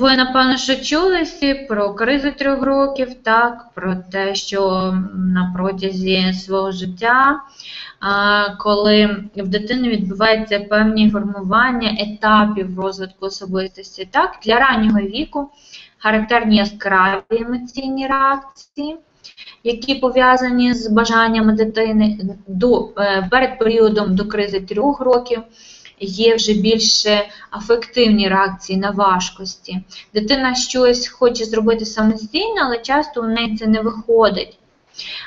ви, напевно, що чули всі про кризу трьох років, так, про те, що на протязі свого життя, коли в дитини відбуваються певні формування етапів розвитку особистості, так, для раннього віку характерні яскраві емоційні реакції, які пов'язані з бажаннями дитини до, е, перед періодом до кризи трьох років є вже більше афективні реакції на важкості. Дитина щось хоче зробити самостійно, але часто в неї це не виходить.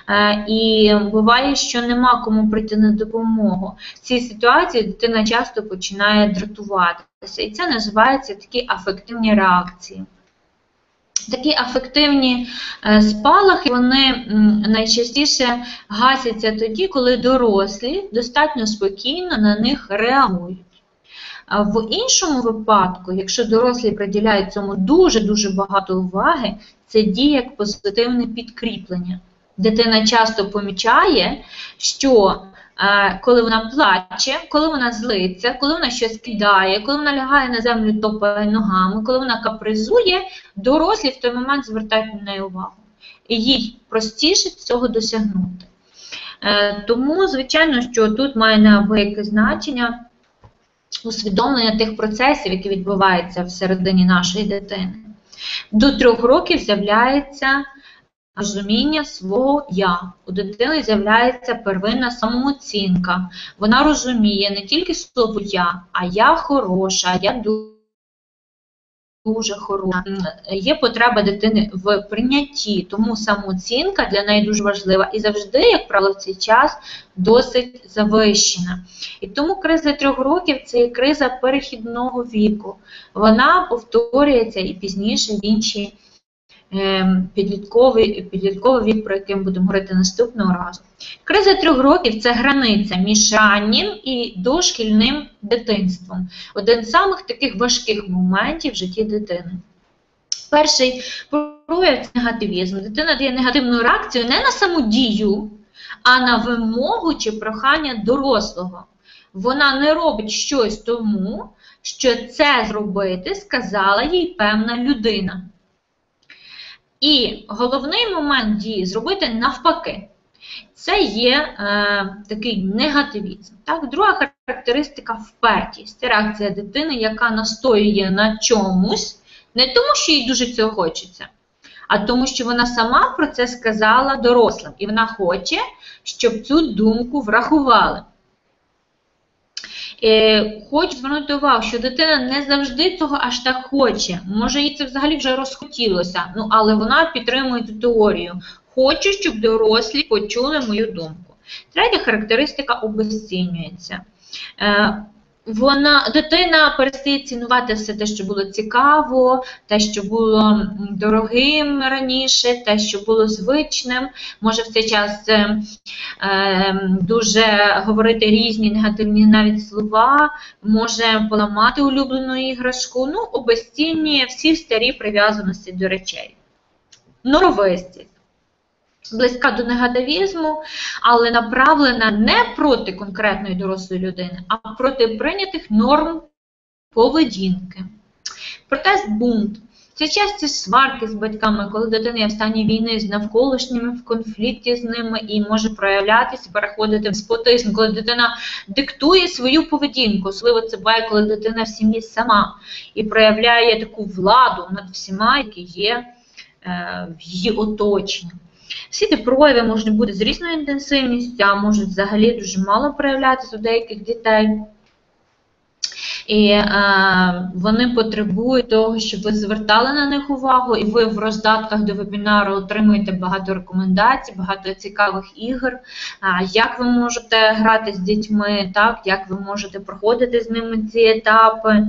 Е, і буває, що нема кому прийти на допомогу. В цій ситуації дитина часто починає дратуватися. І це називається такі афективні реакції. Такі афективні е, спалахи вони найчастіше гасяться тоді, коли дорослі достатньо спокійно на них реагують. В іншому випадку, якщо дорослі приділяють цьому дуже-дуже багато уваги, це діє як позитивне підкріплення. Дитина часто помічає, що коли вона плаче, коли вона злиться, коли вона щось кидає, коли вона лягає на землю топає ногами, коли вона капризує, дорослі в той момент звертають на неї увагу. І їй простіше цього досягнути. Е, тому, звичайно, що тут має неабияке значення усвідомлення тих процесів, які відбуваються всередині нашої дитини. До трьох років з'являється розуміння свого я. У дитини з'являється первинна самооцінка. Вона розуміє не тільки слово я, а я хороша, я дуже хороша. Є потреба дитини в прийнятті, тому самооцінка для неї дуже важлива і завжди, як правило, в цей час досить завищена. І тому криза трьох років це є криза перехідного віку. Вона повторюється і пізніше в інші підлітковий підлітковий вік, про який ми будемо говорити наступного разу. Криза трьох років це границя між раннім і дошкільним дитинством. Один з самих таких важких моментів в житті дитини. Перший прояв негативізм. Дитина дає негативну реакцію не на саму дію, а на вимогу чи прохання дорослого. Вона не робить щось тому, що це зробити сказала їй певна людина. І головний момент дії зробити навпаки. Це є е, такий негативізм. Так? Друга характеристика впертість. Це реакція дитини, яка настоює на чомусь, не тому, що їй дуже цього хочеться, а тому, що вона сама про це сказала дорослим. І вона хоче, щоб цю думку врахували. Е, хочу звернути увагу, що дитина не завжди цього аж так хоче. Може, їй це взагалі вже розхотілося, ну, але вона підтримує цю теорію. Хочу, щоб дорослі почули мою думку. Третя характеристика обезцінюється. Е, вона дитина перестає цінувати все те, що було цікаво, те, що було дорогим раніше, те, що було звичним. Може в цей час е, е, дуже говорити різні негативні навіть слова, може поламати улюблену іграшку, ну, обезцінює всі старі прив'язаності до речей. Норовистість близька до негативізму, але направлена не проти конкретної дорослої людини, а проти прийнятих норм поведінки. Протест бунт. Це часті сварки з батьками, коли дитина є в стані війни з навколишніми в конфлікті з ними і може проявлятися, переходити в спотизм, коли дитина диктує свою поведінку. Особливо це буває, коли дитина в сім'ї сама і проявляє таку владу над всіма, які є е, в її оточенні. Всі ці прояви можуть бути з різною інтенсивністю, а можуть взагалі дуже мало проявлятися у деяких дітей. І е, вони потребують того, щоб ви звертали на них увагу, і ви в роздатках до вебінару отримуєте багато рекомендацій, багато цікавих ігор, е, як ви можете грати з дітьми, так, як ви можете проходити з ними ці етапи, е,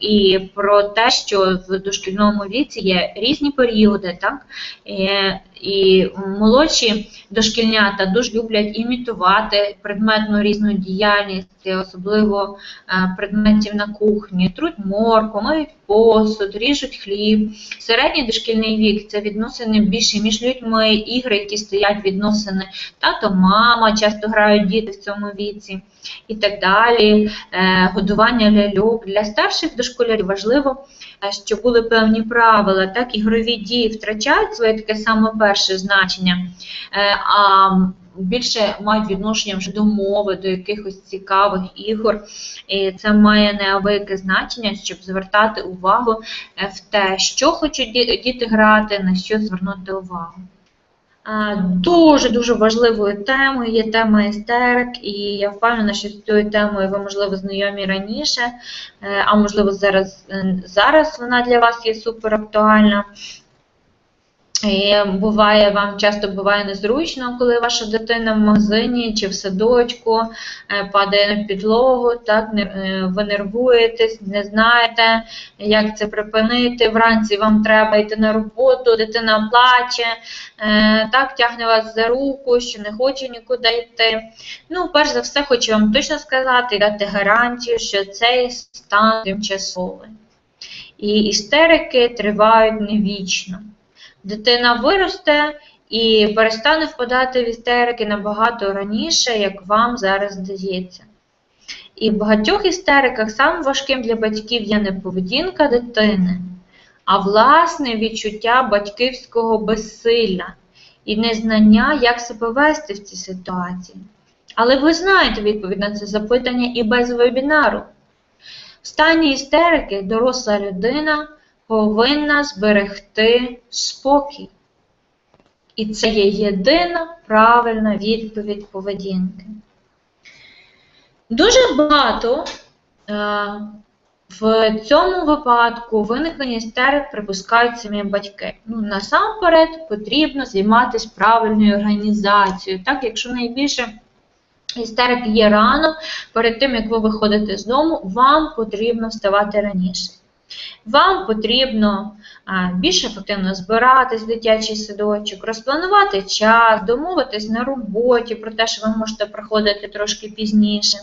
і про те, що в дошкільному віці є різні періоди, так, і, і молодші дошкільнята дуже люблять імітувати предметну різну діяльність, особливо е, предметів на кухні, труть морку, миють посуд, ріжуть хліб. Середній дошкільний вік це відносини більше між людьми, ігри, які стоять відносини тато, мама, часто грають діти в цьому віці і так далі. Е, годування ляльок. Для старших дошколярів важливо, е, щоб були певні правила, так ігрові дії втрачають своє таке саме перше значення. Е, а більше мають відношення вже до мови, до якихось цікавих ігор. І це має неабияке значення, щоб звертати увагу е, в те, що хочуть діти грати, на що звернути увагу. Дуже-дуже важливою темою є тема істерик, і я впевнена, що з цією темою ви, можливо, знайомі раніше, е, а можливо, зараз, зараз вона для вас є супер актуальна. І буває, вам часто буває незручно, коли ваша дитина в магазині чи в садочку е, падає на підлогу, так, е, ви нервуєтесь, не знаєте, як це припинити. Вранці вам треба йти на роботу, дитина плаче, е, так, тягне вас за руку, що не хоче нікуди йти. Ну, перш за все, хочу вам точно сказати дати гарантію, що цей стан тимчасовий. І істерики тривають не вічно дитина виросте і перестане впадати в істерики набагато раніше, як вам зараз здається. І в багатьох істериках самим важким для батьків є не поведінка дитини, а власне відчуття батьківського безсилля і незнання, як себе вести в цій ситуації. Але ви знаєте відповідь на це запитання і без вебінару. В стані істерики доросла людина повинна зберегти спокій. І це є єдина правильна відповідь поведінки. Дуже багато е, в цьому випадку виникнення істерик припускають самі батьки. Ну, Насамперед потрібно займатися правильною організацією. Так, Якщо найбільше істерик є рано, перед тим, як ви виходите з дому, вам потрібно вставати раніше. Вам потрібно більш ефективно збиратись в дитячий садочок, розпланувати час, домовитись на роботі про те, що ви можете приходити трошки пізніше.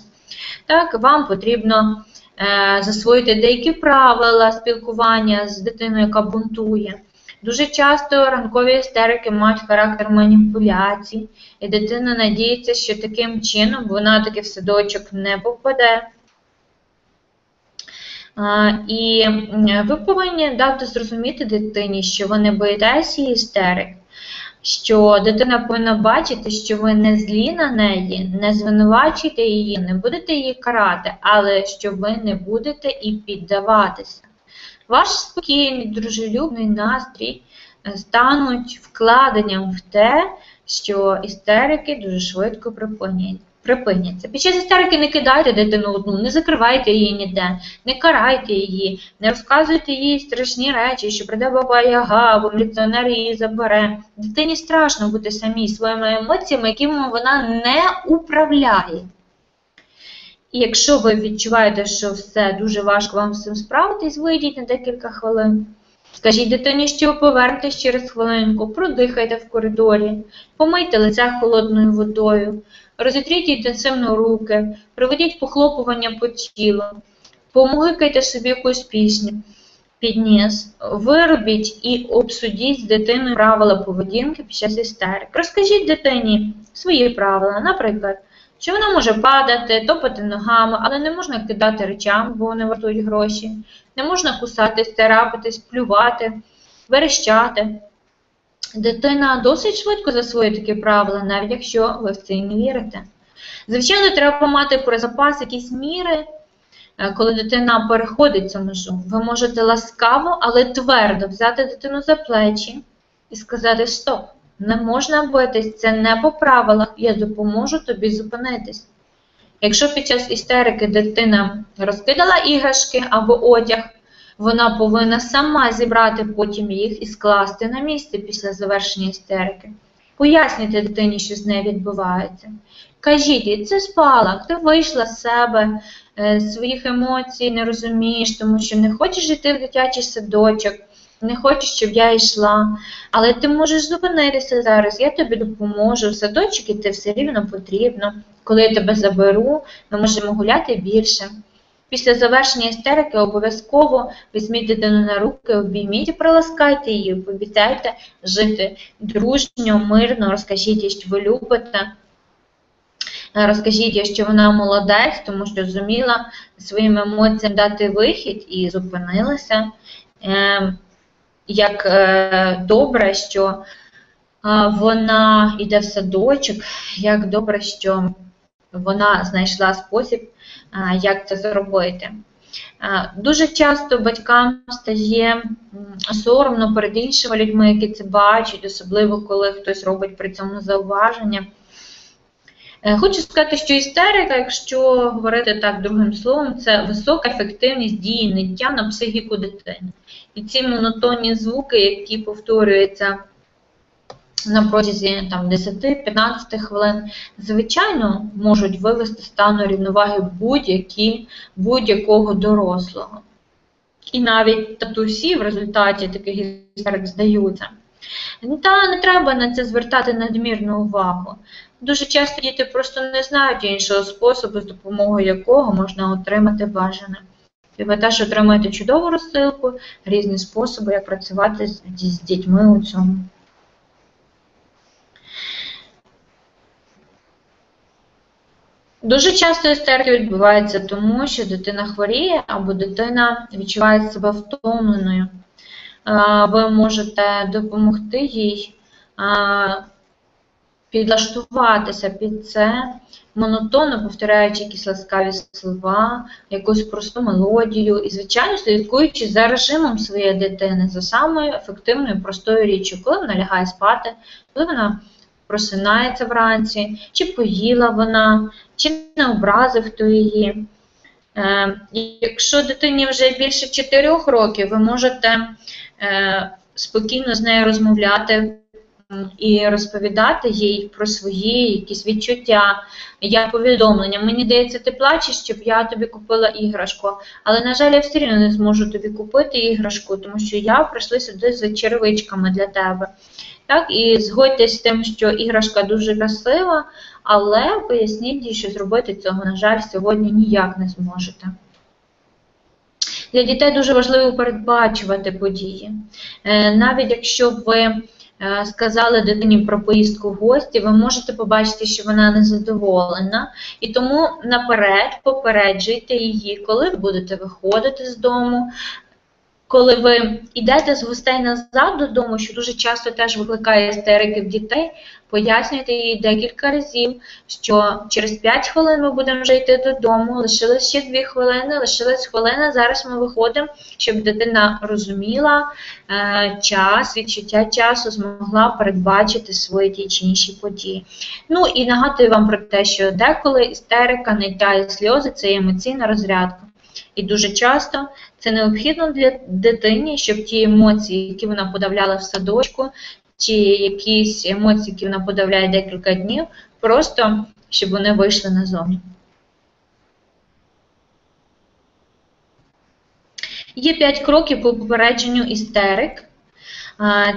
Так, Вам потрібно е, засвоїти деякі правила спілкування з дитиною, яка бунтує. Дуже часто ранкові істерики мають характер маніпуляцій, і дитина надіється, що таким чином вона таки в садочок не попаде. І ви повинні дати зрозуміти дитині, що ви не боїтеся її істерик, що дитина повинна бачити, що ви не злі на неї, не звинувачуєте її, не будете її карати, але що ви не будете і піддаватися. Ваш спокійний, дружелюбний настрій е, стануть вкладенням в те, що істерики дуже швидко припинять припиняться. Під час істерики не кидайте дитину одну, не закривайте її ніде, не карайте її, не розказуйте їй страшні речі, що прийде баба яга, або міліціонер її забере. Дитині страшно бути самій своїми емоціями, якими вона не управляє. І якщо ви відчуваєте, що все дуже важко вам з цим справитись, вийдіть на декілька хвилин. Скажіть дитині, що повернетесь через хвилинку, продихайте в коридорі, помийте лице холодною водою, розітріть інтенсивно руки, проведіть похлопування по тілу, помогикайте собі якусь пісню, підніс, виробіть і обсудіть з дитиною правила поведінки під час істерик. Розкажіть дитині свої правила, наприклад, що вона може падати, топати ногами, але не можна кидати речами, бо вони вартують гроші, не можна кусатись, царапатись, плювати, верещати. Дитина досить швидко засвоює такі правила, навіть якщо ви в це не вірите. Звичайно, треба мати про запас якісь міри, е, коли дитина переходить цю межу. Ви можете ласкаво, але твердо взяти дитину за плечі і сказати Стоп, не можна битись, це не по правилах, я допоможу тобі зупинитись. Якщо під час істерики дитина розкидала іграшки або одяг, вона повинна сама зібрати потім їх і скласти на місце після завершення істерики. Пояснюйте дитині, що з нею відбувається. Кажіть їй, це спалах, ти вийшла з себе, е, своїх емоцій не розумієш, тому що не хочеш йти в дитячий садочок, не хочеш, щоб я йшла. Але ти можеш зупинитися зараз, я тобі допоможу. В садочок іти все рівно потрібно. Коли я тебе заберу, ми можемо гуляти більше. Після завершення істерики обов'язково візьміть дитину на руки, обійміть і приласкайте її, пообіцяйте жити дружньо, мирно, розкажіть їй, що ви любите. Розкажіть що вона молодець, тому що зуміла своїм емоціям дати вихід і зупинилася. Ем, як е, добре, що вона йде в садочок, як добре, що вона знайшла спосіб, як це зробити. Дуже часто батькам стає соромно перед іншими людьми, які це бачать, особливо коли хтось робить при цьому зауваження. Е, хочу сказати, що істерика, якщо говорити так другим словом, це висока ефективність дії ниття на психіку дитини. І ці монотонні звуки, які повторюються на протязі 10-15 хвилин, звичайно, можуть вивести стану рівноваги будь-які будь-якого дорослого. І навіть татусі в результаті таких істерик здаються. Та не треба на це звертати надмірну увагу. Дуже часто діти просто не знають іншого способу, з допомогою якого можна отримати бажане. І ви теж отримаєте чудову розсилку, різні способи, як працювати з, дітьми у цьому. Дуже часто істерики відбуваються тому, що дитина хворіє або дитина відчуває себе втомленою. Ви можете допомогти їй підлаштуватися під це, монотонно повторяючи якісь ласкаві слова, якусь просту мелодію і, звичайно, слідкуючи за режимом своєї дитини, за самою ефективною простою річчю, коли вона лягає спати, коли вона просинається вранці, чи поїла вона, чи не образив хто її. Е, якщо дитині вже більше 4 років, ви можете е, спокійно з нею розмовляти і розповідати їй про свої якісь відчуття, як повідомлення. Мені здається, ти плачеш, щоб я тобі купила іграшку. Але, на жаль, я все одно не зможу тобі купити іграшку, тому що я прийшла сюди з черевичками для тебе. Так, І згодьтесь з тим, що іграшка дуже красива, але поясніть їй, що зробити цього, на жаль, сьогодні ніяк не зможете. Для дітей дуже важливо передбачувати події. Е, навіть якщо ви Е, сказали дитині про поїздку в гості, ви можете побачити, що вона незадоволена. І тому наперед попереджуйте її, коли ви будете виходити з дому, коли ви йдете з гостей назад додому, що дуже часто теж викликає істерики в дітей, пояснюйте їй декілька разів, що через 5 хвилин ми будемо вже йти додому, лишилось ще 2 хвилини, лишилась хвилина, зараз ми виходимо, щоб дитина розуміла е, час, відчуття часу, змогла передбачити свої ті чи інші події. Ну і нагадую вам про те, що деколи істерика, ниття і сльози це емоційна розрядка. І дуже часто це необхідно для дитині, щоб ті емоції, які вона подавляла в садочку, чи якісь емоції, які вона подавляє декілька днів, просто щоб вони вийшли назовні. Є 5 кроків по попередженню істерик.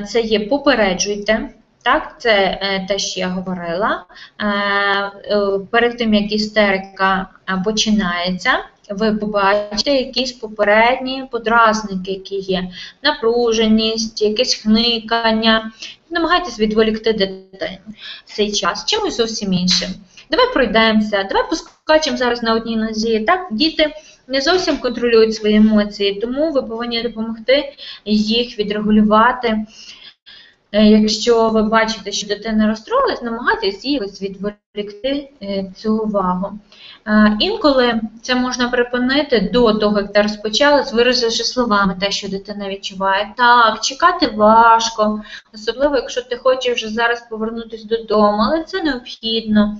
Це є попереджуйте. Так, Це е, те, що я говорила. Е, перед тим, як істерика починається, ви побачите якісь попередні подразники, які є, напруженість, якесь хникання. Намагайтесь відволікти дитину цей час, чимось зовсім іншим. Давай пройдемося, давай поскачемо зараз на одній нозі. Так, Діти не зовсім контролюють свої емоції, тому ви повинні допомогти їх відрегулювати. Е, якщо ви бачите, що дитина розстроїлась, намагайтесь її відволікти е, цю увагу. Е, інколи це можна припинити до того, як ти розпочали, виразивши словами те, що дитина відчуває. Так, чекати важко, особливо, якщо ти хочеш вже зараз повернутися додому, але це необхідно.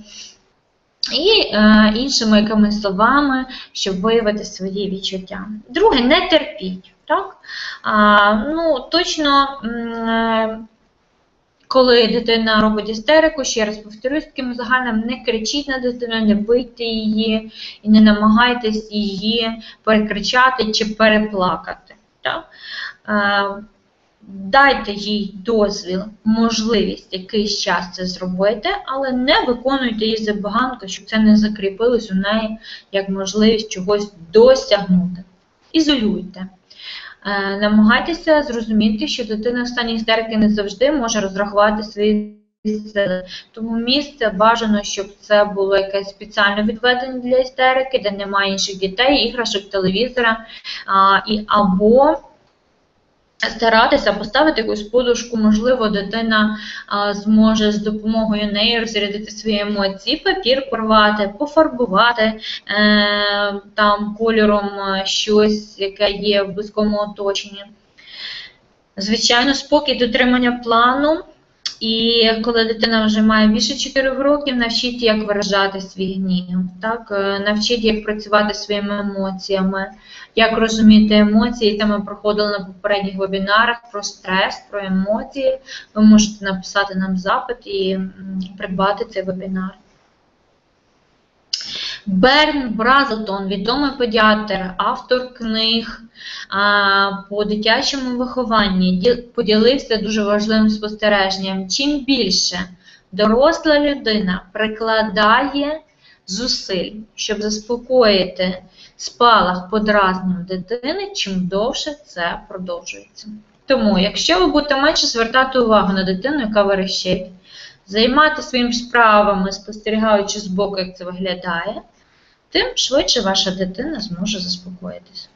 І е, іншими якимись словами, щоб виявити свої відчуття. Друге, не терпіть. Так? А, ну, Точно коли дитина робить істерику, ще раз повторюсь, таким загальним не кричіть на дитину, не бийте її і не намагайтесь її перекричати чи переплакати. Так? Дайте їй дозвіл, можливість якийсь час це зробити, але не виконуйте її забаганку, щоб це не закріпилось у неї як можливість чогось досягнути. Ізолюйте. Е, Намагайтеся зрозуміти, що дитина в стані істерики не завжди може розрахувати свої сили. Тому місце бажано, щоб це було якесь спеціально відведення для істерики, де немає інших дітей, іграшок, телевізора, а, і або старатися поставити якусь подушку, можливо, дитина а, зможе з допомогою неї розрядити свої емоції, папір порвати, пофарбувати е, там кольором е, щось, яке є в близькому оточенні. Звичайно, спокій дотримання плану. І коли дитина вже має більше 4 років, навчіть, як виражати свій гнів, так? е, навчіть, як працювати своїми емоціями, як розуміти емоції. Це ми проходили на попередніх вебінарах про стрес, про емоції. Ви можете написати нам запит і придбати цей вебінар. Берн Бразелтон, відомий педіатр, автор книг по дитячому вихованні, поділився дуже важливим спостереженням. Чим більше доросла людина прикладає зусиль, щоб заспокоїти спалах подразнів дитини, чим довше це продовжується. Тому, якщо ви будете менше звертати увагу на дитину, яка верещить, займати своїми справами, спостерігаючи збоку, як це виглядає, тим швидше ваша дитина зможе заспокоїтися.